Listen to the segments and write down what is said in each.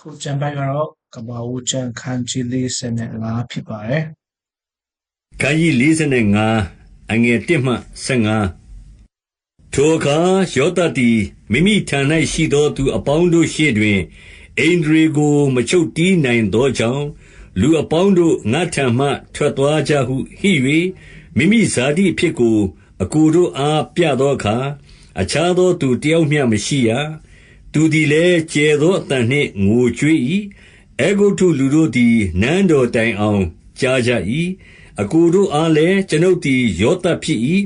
ခုကျမ်းပိုက်ကတော့ကမ္ဘာဦးကျမ်းခန်းကြီး45ဖြစ်ပါတယ်ခန်းကြီး45အငယ်1မှ15ထိုအခါယောသတ်သည်မိမိထံ၌ရှိသောသူအပေါင်းတို့ရှေ့တွင်အိန္ဒြေကိုမချုပ်တီးနိုင်သောကြောင့်လူအပေါင်းတို့ငါထံမှထွက်သွားကြဟုဟိ၍မိမိဇာတိအဖြစ်ကို အကူတို့အားပြသောအခါအခြားသောသူတယောက်မျှမရှိရ သူသည်လည်း ကျဲသောအတန်နှင့် ငိုကြွေး၏အေဂုတုလူတို့သည် နန်းတော်တိုင်အောင် ကြားကြ၏အကူတို့အားလည်း ကျွန်ုပ်သည် ယောသဖြစ်၏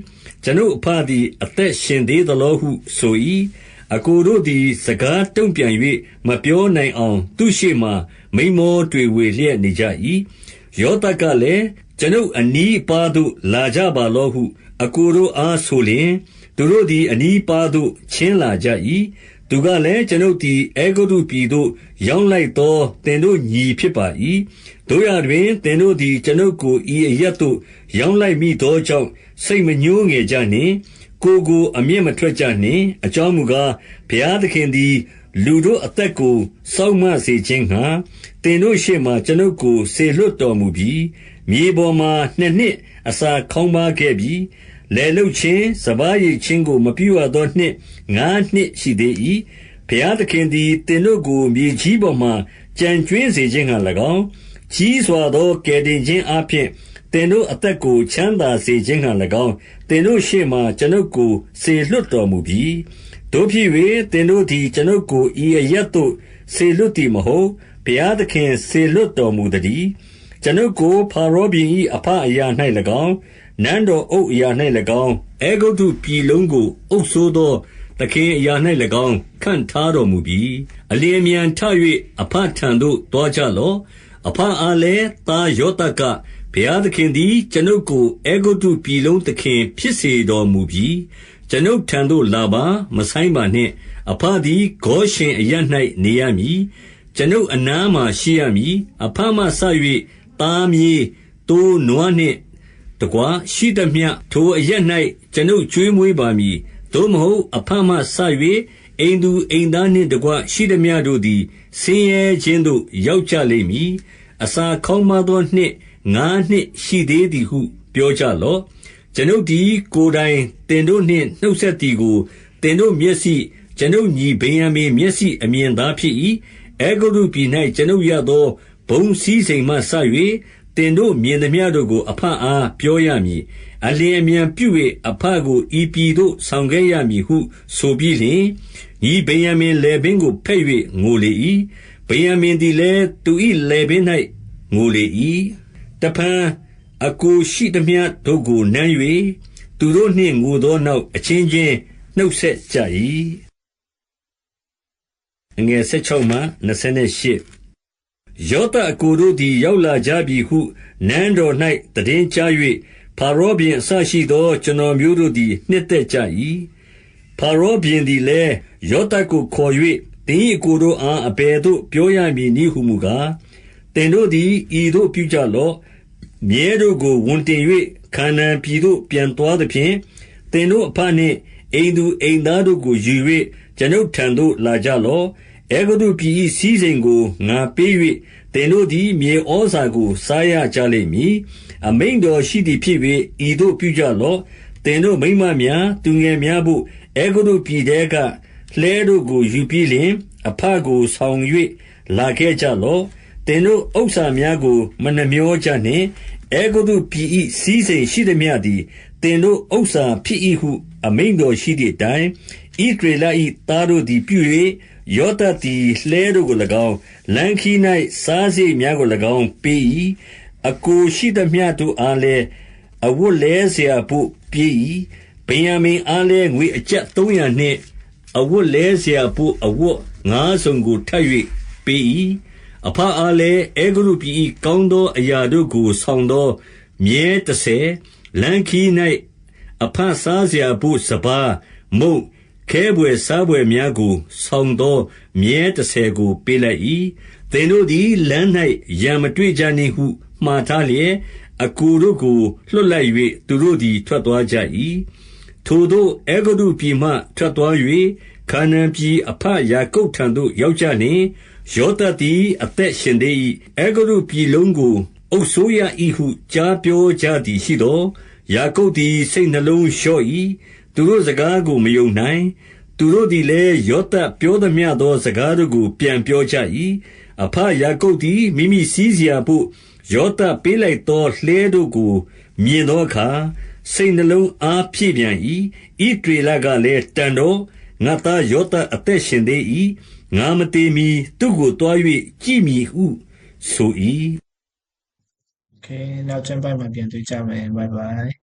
ကျွန်ုပ်အဖသည် အသက်ရှင်သေးသလောဟု ဆို၏အကိုတို့သည် စကားတုံ့ပြန်၍မပြောနိုင်အောင် သူရှိမှမိမောတွေဝေလျက်နေကြ၏ယောသကလည်း ကျွန်ုပ်အနီးပါသို့ လာကြပါလောဟုအကိုတို့အားဆိုလျင် သူတို့သည် အနီးပါသို့ ချင်းလာကြ၏သူကလည်း ကျွန်ုပ်သည်အေဂုတုပြည်သို့ ရောက်လိုက်သောတင်တို့ညီဖြစ်ပါ၏တို့ရတွင်တင်တို့သည် ကျွန်ုပ်ကို ဤအရက်သို့ ရောက်လိုက်မိသောကြောင့် စိတ်မညှိုးငယ်ကြနှင့် ကိုကို အမျက်မထွက်ကြနှင့် အကြောင်းမူကား ဘုရားသခင်သည် လူတို့အသက်ကို စောင့်မစေခြင်းငှာတင်တို့ရှေ့မှကျွန်ုပ်ကိုဆေလွတ်တော်မူပြီးမြေပေါ်မှနှစ်နှစ်အစာခေါင်းပါခဲ့ပြီး လယ်လုတ်ခြင်း စပားရိတ်ခြင်းကို မပြုရသောနှစ် ငါးနှစ်ရှိသေး၏ဘုရားသခင်သည်တင်တို့ကို မြေကြီးပေါ်မှကြံကျွင်းစေခြင်းဟံ၎င်း ကြီးစွာသော ကယ်တင်ခြင်းအပြင်တင်တို့အသက်ကို ချမ်းသာစေခြင်းဟံ၎င်းတင်တို့ရှေ့မှကျွန်ုပ်ကို စေလွတ်တော်မူပြီးတို့ဖြစ်၍တင်တို့သည် ကျွန်ုပ်ကို ဤအရက်သို့ စေလွတ်သည်မဟုတ် ဘုရားသခင် စေလွတ်တော်မူသည်ကျွန်ုပ်ကိုဖာရောဘင်၏အဖအရာ၌၎င်း နန်းတော်အုပ်အရာ၌၎င်း အဲဂုတ်တုပြည်လုံးကို အုပ်ဆိုးသော သခင်အရာ၌၎င်း ခန့်ထားတော်မူပြီးအလျင်မြန်ထ၍အဖထံသို့တောကြလော့အဖအားလည်း သားယောသကဘုရားသခင်သည် ကျွန်ုပ်ကို အဲဂုတ်တုပြည်လုံးသခင် ဖြစ်စေတော်မူပြီးကျွန်ုပ်ထံသို့လာပါ မဆိုင်ပါနှင့်အဖသည် ဂောရှင်အရ၌နေရမည် ကျွန်ုပ်အနားမှာ ရှိရမည်အဖမှဆ၍သားမြေတိုးနွားနှင့် တကွာရှိသမျှ ထိုအရက်၌ကျွန်ုပ်ကျွေးမွေးပါမည် သို့မဟုတ်အဖမှဆ၍အိမ်သူအိမ်သားနှင့်တကွ ရှိသမျှတို့သည် ဆင်းရဲခြင်းသို့ ရောက်ကြလိမ့်မည် အစာခေါင်းမသောနှစ် ငါးနှစ်ရှိသေးသည်ဟု ပြောကြလော့ ကျွန်ုပ်သည် ကိုယ်တိုင်တင်တို့နှင့် နှုတ်ဆက်သည်ကိုတင်တို့မျက်စိ ကျွန်ုပ်ညီဗိယံမေမျက်စိ အမြင်သားဖြစ်၏အေဂုရုပြည်၌ကျွန်ုပ်ရသော ဘုံစည်းစိမ်မှဆ၍တင်တို့မြင်သမျှတို့ကိုအဖအား ပြောရမည် အလျင်အမြန်ပြု၍အဖကို ဤပြည်သို့ ဆောင်ခဲ့ရမည်ဟု ဆိုပြီးလျှင် ညီဗိယံမင်လေပင်ကိုဖက်၍ငိုလေ၏ဗိယံမင်သည်လည်း သူ၏လေပင်၌ငိုလေ၏တဖန်အကိုရှိသမျှတို့ကို နမ်း၍သူတို့နှင့် ငိုသောနောက် အချင်းချင်းနှုတ်ဆက်ကြ၏အငယ်16မှ28 ယောသပ်အစ်ကိုတို့သည် ရောက်လာကြပြီဟု နန်းတော်၌သိတင်းကြား၍ဖာရောဘုရင်အစရှိသော ကျွန်တော်မျိုးတို့သည် နှစ်သက်ကြ၏။ဖာရောဘုရင်သည်လည်း ယောသပ်ကိုခေါ်၍သင်၏အစ်ကိုတို့အား အဘယ်သို့ ပြောရမည်နည်းဟူမူကား၊သင်တို့သည် ဤသို့ပြုကြလော့။မြည်းတို့ကို ဝန်တင်၍ခါနာန်ပြည်သို့ ပြန်သွားသဖြင့်၊သင်တို့အဘနှင့် အိမ်သူအိမ်သားတို့ကို ယူ၍ကျွန်ုပ်ထံသို့ လာကြလော့ အဲဂုတ္တုပြည်၏စည်းစိမ်ကို ငါပေး၍သင်တို့သည် မြေဩဇာကို စားရကြလိမ့်မည်။အမိန့်တော်ရှိသည်ဖြစ်၍ဤသို့ပြုကြလော့။သင်တို့မိန်းမများ၊သူငယ်များဘို့ အဲဂုတ္တုပြည်ထဲက လှည်းတို့ကို ယူပြီးလျှင် အဘကို ဆောင်၍လာခဲ့ကြလော့။သင်တို့ဥစ္စာများကို မနှမြောကြနှင့်။အဲဂုတ္တုပြည်၏စည်းစိမ်ရှိသမျှသည် သင်တို့ဥစ္စာဖြစ်၏ဟု အမိန့်တော်ရှိသည်အတိုင်း၊ ဣသရေလ၏သားတို့သည်ပြု၍ယောသပ်သည် လှည်းတို့ကို၎င်း၊လမ်းခရီး၌စားစရိတ်များကို၎င်း ပေး၏။အစ်ကိုရှိသမျှတို့အားလည်း အဝတ်လဲစရာဘို့ ပြေး၏။ဗင်္ယာမိန်အားလည်း ငွေအကျပ်သုံးရာနှင့် အဝတ်လဲစရာဘို့ အဝတ်ငါးစုံကို ထပ်၍ပေး၏။အဘအားလည်း အဲဂုတ္တုပြည်၏ကောင်းသောအရာတို့ကို ဆောင်သော မြည်းတဆယ်၊လမ်းခရီး၌အဘစားစရာဘို့ စပါး၊မုန့် ခဲဘွယ်စားဘွယ်များကို ဆောင်သော မြည်းတဆယ်ကို ပေးလိုက်၏။သင်တို့သည် လမ်း၌ရန်မတွေ့ကြနှင့်ဟု မှာထားလျက်၊အစ်ကိုတို့ကို လွှတ်လိုက်၍သူတို့သည် ထွက်သွားကြ၏။ထိုသို့ အဲဂုတ္တုပြည်မှ ထွက်သွား၍ခါနာန်ပြည်အဘယာကုပ်ထံသို့ ရောက်ကြလျှင်၊ယောသပ်သည် အသက်ရှင်သေး၏။အဲဂုတ္တုပြည်လုံးကို အုပ်စိုးရ၏ဟု ကြားပြောကြသည်ရှိသော်၊ယာကုပ်သည် စိတ်နှလုံးလျော့၏။ သူတို့စကားကို မယုံနိုင်။ သူတို့သည်လည်း ယောသပ်ပြောသမျှသော စကားတို့ကို ပြန်ပြောကြ၏။ အဘယာကုပ်သည် မိမိစီးစရာဘို့ ယောသပ်ပေးလိုက်သော လှည်းတို့ကို မြင်သောအခါ၊ စိတ်နှလုံးအားဖြည့်ပြန်၏။ ဣသရေလကလည်း၊ တန်တော့။ ငါ့သားယောသပ် အသက်ရှင်သေး၏။ ငါမသေမှီ သူ့ကိုသွား၍ ကြည့်မည်ဟုဆို၏။ โอเคနောက်ကျမ်းပိုင်းမှာပြန်တွေ့ကြမယ်ဘိုင်ဘိုင်